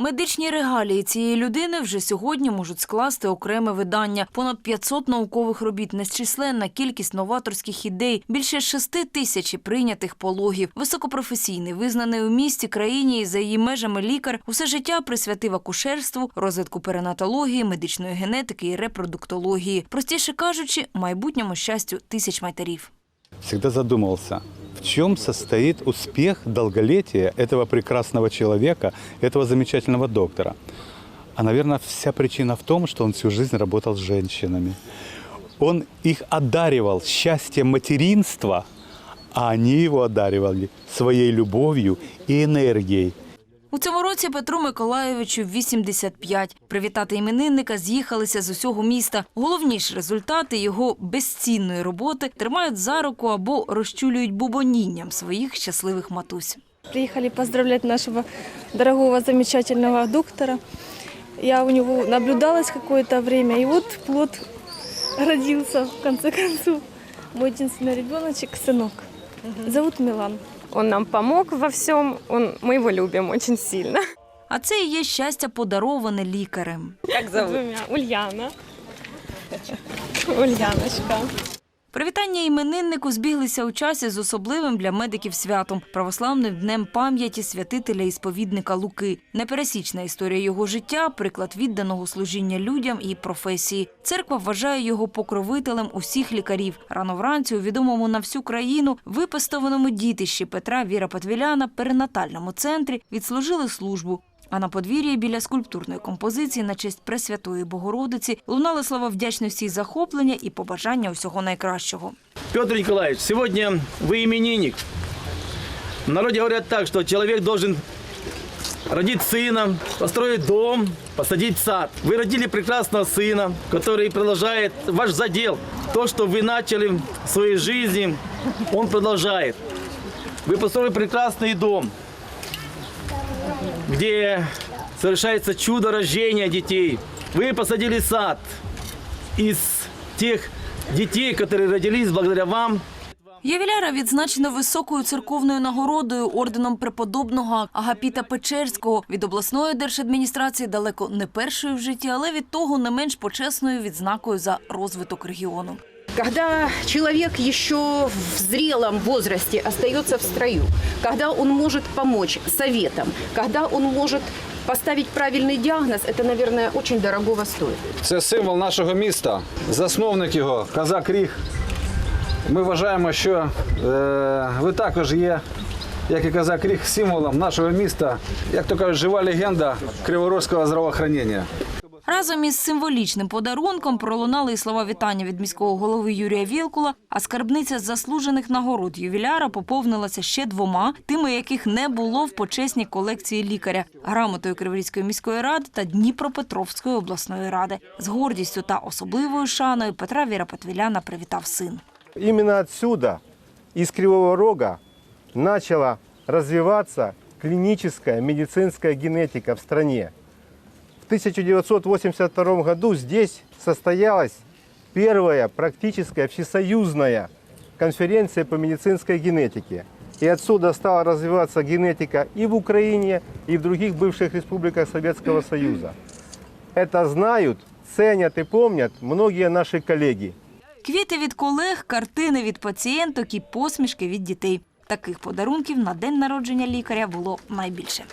Медичні регалії цієї людини вже сьогодні можуть скласти окреме видання. Понад 500 наукових робіт, незчисленна кількість новаторських ідей, більше 6 тисяч прийнятих пологів. Високопрофесійний, визнаний у місті, країні і за її межами лікар усе життя присвятив акушерству, розвитку перинатології, медичної генетики і репродуктології. Простіше кажучи, майбутньому щастю тисяч матерів. всегда задумывался, в чем состоит успех долголетия этого прекрасного человека, этого замечательного доктора. А, наверное, вся причина в том, что он всю жизнь работал с женщинами. Он их одаривал счастьем материнства, а они его одаривали своей любовью и энергией. У цьому році Петру Миколайовичу 85. Привітати іменинника з'їхалися з усього міста. Головні ж результати його безцінної роботи тримають за руку або розчулюють бубонінням своїх щасливих матусь. Приехали поздравлять нашего дорогого, замечательного доктора. Я у него наблюдалась какое-то время, и вот плод родился в конце концов. Мой единственный ребеночек, сынок. Зовут Милан. Он нам помог во всем, он, мы его любим очень сильно. А це і є щастя, подароване лікарем. Як зовут? Ульяна. Ульяночка. Привітання імениннику збіглися у часі з особливим для медиків святом православним днем пам'яті святителя і сповідника Луки. Непересічна історія його життя, приклад відданого служіння людям і професії. Церква вважає його покровителем усіх лікарів. Рано вранці у відомому на всю країну випестованому дітищі Петра Віра Патвіляна перинатальному центрі відслужили службу. А на подвір'ї біля скульптурної композиції на честь Пресвятої Богородиці лунали слова вдячності і захоплення і побажання усього найкращого. Петр Николаевич, сегодня вы именинник. В народе говорят так, что человек должен родить сына, построить дом, посадить сад. Вы родили прекрасного сына, который продолжает ваш задел. То, что вы начали в своей жизни, он продолжает. Вы построили прекрасный дом, где совершается чудо рождения детей. Вы посадили сад из тех детей, которые родились благодаря вам, Ювіляра відзначено високою церковною нагородою орденом преподобного Агапіта Печерського від обласної держадміністрації далеко не першою в житті, але від того не менш почесною відзнакою за розвиток регіону. Когда человек еще в зрелом возрасте остается в строю, когда он может помочь советом, когда он может поставить правильный диагноз, это, наверное, очень дорогого стоит. Це символ нашого міста, засновник його, Казак Ріг. Ми вважаємо, що е, ви також є, як і Казак Ріг, символом нашого міста, як то кажуть, жива легенда криворозького здравоохранення. Разом із символічним подарунком пролунали і слова вітання від міського голови Юрія Вілкула, а скарбниця заслужених нагород ювіляра поповнилася ще двома, тими яких не було в почесній колекції лікаря грамотою Криворізької міської ради та Дніпропетровської обласної ради. З гордістю та особливою шаною Петра Віра-Патвіляна привітав син. Именно отсюда, из Кривого Рога, начала развиваться клиническая медицинская генетика в стране. В 1982 году здесь состоялась первая практическая всесоюзная конференция по медицинской генетике. И отсюда стала развиваться генетика и в Украине, и в других бывших республиках Советского Союза. Это знают, ценят и помнят многие наши коллеги. Квіти від колег, картини від пацієнток і посмішки від дітей. Таких подарунків на день народження лікаря було найбільше.